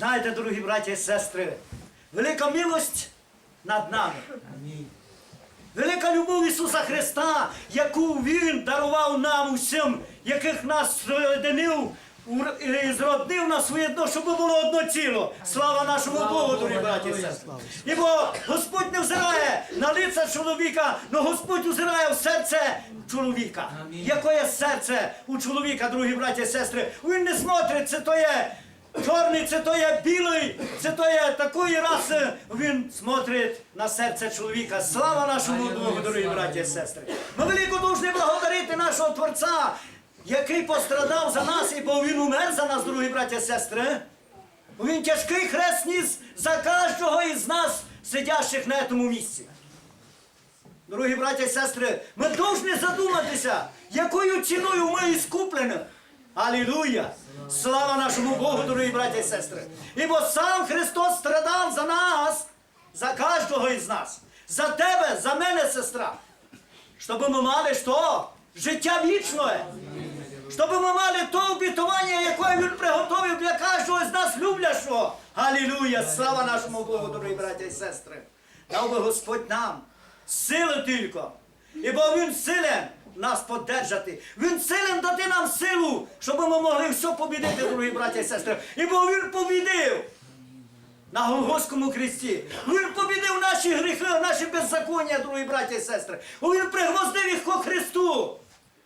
Знаєте, дорогі браті і сестри, велика милость над нами. Велика любов Ісуса Христа, яку Він дарував нам усім, яких нас соєдинив, і зроднив на своє дно, щоб було одно ціло. Слава нашому Богу, дорогі браті і сестри. Ібо Господь не взирає на лице чоловіка, але Господь взирає в серце чоловіка. Яке серце у чоловіка, дорогі браті і сестри? Він не смотрить, це то є Чорний це то є білий, це то є такої раси. Він смотрить на серце чоловіка. Слава нашому Богу, дорогі браті і сестри. Ми велико повинні благодарити нашого Творця, який пострадав за нас, і бо він умер за нас, дорогі браті і сестри. Він тяжкий хрест ніс за кожного із нас, сидящих на цьому місці. Дорогі браті і сестри, ми повинні задуматися, якою ціною ми іскуплені. Алілуя! Слава нашому Богу, дорогі браті і сестри! Ібо сам Христос страдав за нас, за кожного із нас, за тебе, за мене, сестра. Щоб ми мали що? Життя вічне. Щоб ми мали то обітування, яке Він приготовив для кожного з нас любляшого. Алілуя! Слава нашому Богу, дорогі браті і сестри! Дав би Господь нам сили тільки. Ібо Він силен нас подержати. Він силен дати нам силу, щоб ми могли все побідити, дорогі браті і сестри. Ібо Він побідив на Голгофському хресті. Він побідив наші гріхи, наші беззаконня, дорогі браті і сестри. Він пригвоздив їх ко Христу.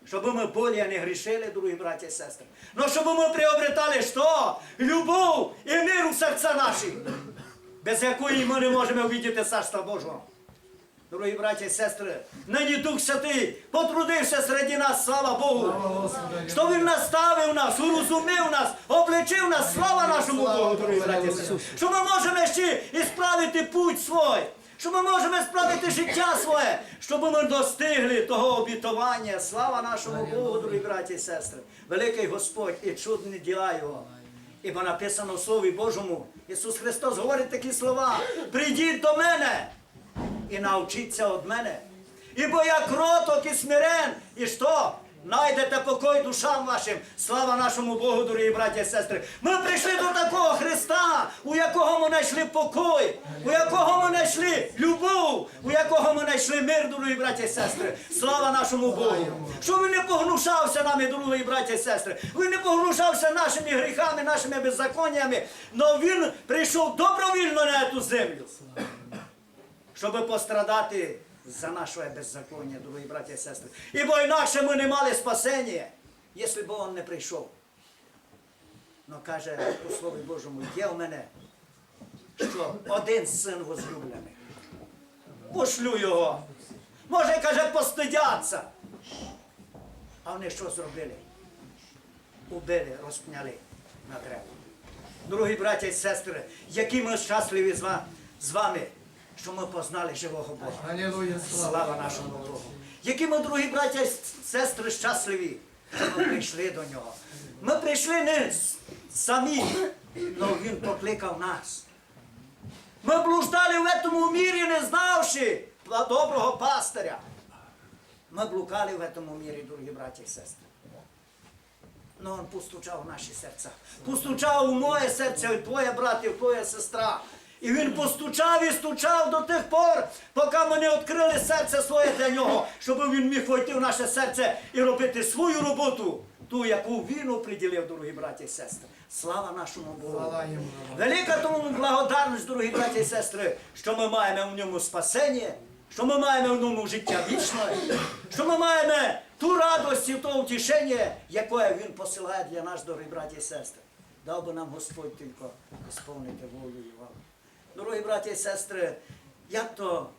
Щоб ми более не грішили, дорогі браті і сестри. Но щоб ми приобретали що? Любов і мир у серця наші, без якої ми не можемо увидіти Царства Божого. Дорогі браті і сестри, нині Дух Святий потрудився серед нас, слава Богу. Що Він наставив нас, урозумів нас, обличив нас, слава нашому Богу, дорогі браті і сестри. Що ми можемо ще і справити путь свій, що ми можемо справити життя своє, щоб ми достигли того обітування. Слава нашому Богу, дорогі браті і сестри. Великий Господь і чудні діла Його. Ібо написано в Слові Божому, Ісус Христос говорить такі слова: прийдіть до мене і навчіться від мене. Ібо я кроток і смирен, і що? Найдете покой душам вашим. Слава нашому Богу, дорогі браті і сестри. Ми прийшли до такого Христа, у якого ми знайшли покой, у якого ми знайшли любов, у якого ми знайшли мир, дорогі браті і сестри. Слава нашому Богу. Що він не погнушався нами, дорогі браті і сестри. Він не погнушався нашими гріхами, нашими беззаконнями, але він прийшов добровільно на цю землю щоб пострадати за наше беззаконня, дорогі браті і сестри. Ібо інакше ми не мали спасення, якщо б він не прийшов. Но каже у Слові Божому, є в мене, що один син возлюблений. Пошлю його. Може, каже, постидяться. А вони що зробили? Убили, розпняли на дерево. Дорогі браті і сестри, які ми щасливі з вами, що ми познали живого Бога. Слава. Нашому Богу. Які ми, дорогі браття і сестри, щасливі, що ми прийшли до нього. Ми прийшли не самі, але Він покликав нас. Ми блуждали в цьому мірі, не знавши доброго пастиря. Ми блукали в цьому мірі, дорогі браті і сестри. Но він постучав в наші серця. Постучав у моє серце, і твоє брат, і твоя сестра. І він постучав і стучав до тих пор, поки ми не відкрили серце своє для нього, щоб він міг войти в наше серце і робити свою роботу, ту, яку він оприділив, дорогі браті і сестри. Слава нашому Богу. Слава йому. Велика тому благодарність, дорогі браті і сестри, що ми маємо в ньому спасення, що ми маємо в ньому життя вічне, що ми маємо ту радость і то утішення, яке Він посилає для нас, дорогі браті і сестри. Дав би нам Господь тільки сповнити волю Його. Дорогі браті і сестри, як то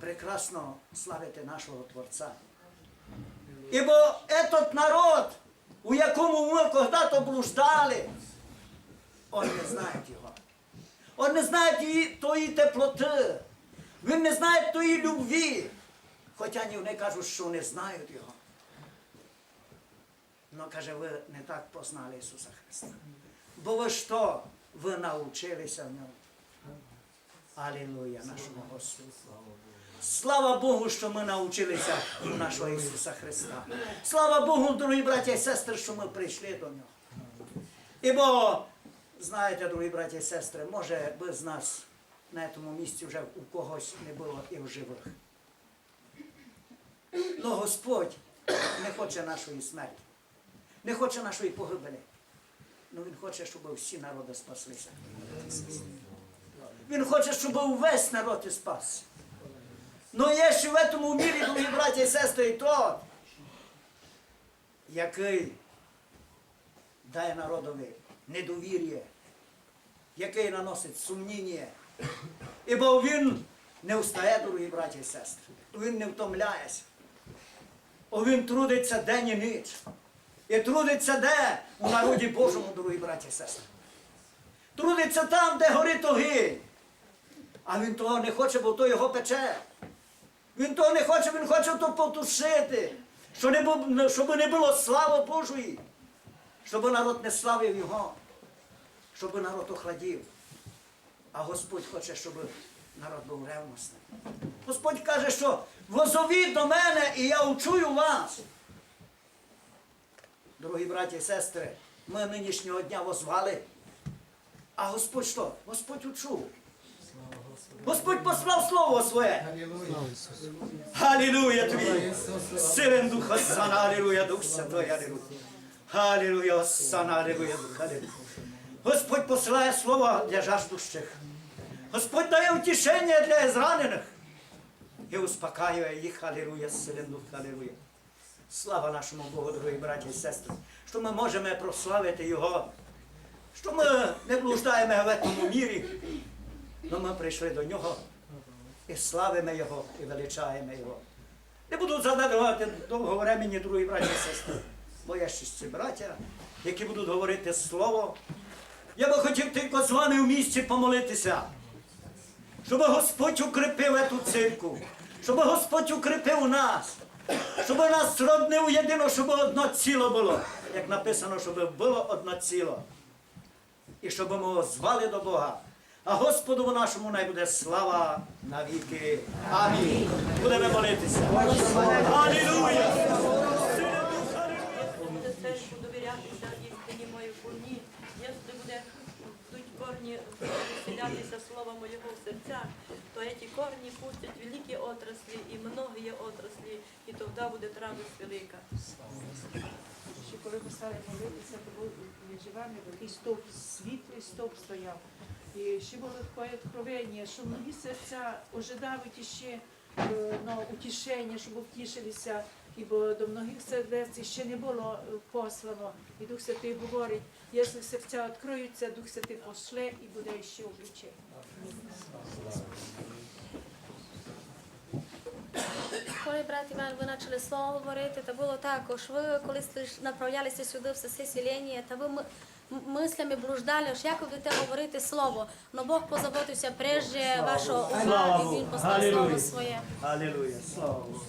прекрасно славити нашого Творця. Ібо этот народ, у якому ми когда-то блуждали, он не знає його. Он не знає тої теплоти. Він не знає тої любві. Хоча ні вони кажуть, що не знають його. Но каже, ви не так познали Ісуса Христа. Бо ви що? Ви навчилися в ньому. Алілуя нашому Господу. Слава Богу, що ми навчилися у нашого Ісуса Христа. Слава Богу, дорогі браті і сестри, що ми прийшли до Нього. Ібо Знаєте, дорогі браті і сестри, може без нас на цьому місці вже у когось не було і в живих. Но Господь не хоче нашої смерті, не хоче нашої погибелі. Ну Він хоче, щоб всі народи спаслися. Він хоче, щоб увесь народ і спасся. Но є ще в цьому мірі, дорогі браті і сестри, і тот, який дає народові недовір'я, який наносить сумніння. Ібо він не встає, дорогі браті і сестри. Він не втомляється. О, він трудиться день і ніч. І трудиться де? У народі Божому, дорогі браті і сестри. Трудиться там, де горить огонь. А він того не хоче, бо то його пече. Він того не хоче, він хоче то потушити. Щоб не, бу- щоб не було слави Божої. Щоб народ не славив його. Щоб народ охладів. А Господь хоче, щоб народ був ревностний. Господь каже, що возовіть до мене і я учую вас. Дорогі браті і сестри, ми нинішнього дня возвали. А Господь що? Господь учув. Господь послав слово своє. Халілуя тобі. Силен Духа Сана, Алілуя, Дух Святой, Алілуя. Халілуя, Сана, Алілуя, Дух, Алілуя. Господь посилає слово для жаждущих. Господь дає утішення для зранених. І успокаює їх, Алілуя, Силен Дух, Алілуя. Слава нашому Богу, дорогі браті і сестри, що ми можемо прославити Його, що ми не блуждаємо в цьому мірі, але ми прийшли до Нього і славимо Його, і величаємо Його. Не буду задавати довго времені, дорогі браті і сестри, бо ще браття, які будуть говорити слово. Я би хотів тільки з вами в місці помолитися, щоб Господь укріпив цю церкву, щоб Господь укріпив нас, щоб нас зроднив єдино, щоб одно ціло було, як написано, щоб було одно ціло. І щоб ми звали до Бога. А Господу нашому най буде слава навіки. Амінь. Будемо молитися. Алілуя! буде церкву довірятися істині мої повні. Якщо буде будуть корні вселятися слова моєго в серцях, то ці корні пустять великі отраслі і многі отраслі, і тоді буде травість велика. Ще коли ми стали молитися, то був між вами такий стовп, світлий стовп стояв. І ще такое откровення, що многі серця ожидають іще на ну, утішення, щоб втішилися, бо до многих сердець ще не було е, послано. І Дух Святий говорить, якщо серця відкриються, Дух Святий пошле і буде ще обличення. Коли брат Іван, ви почали слово говорити, та було також. Ви коли направлялися сюди в все селення, та ви мислями блуждали, аж як ви будете говорити слово. Но Бог позаботився прежде вашого ума, і Він послав слово своє. Алілуя. Слава Богу.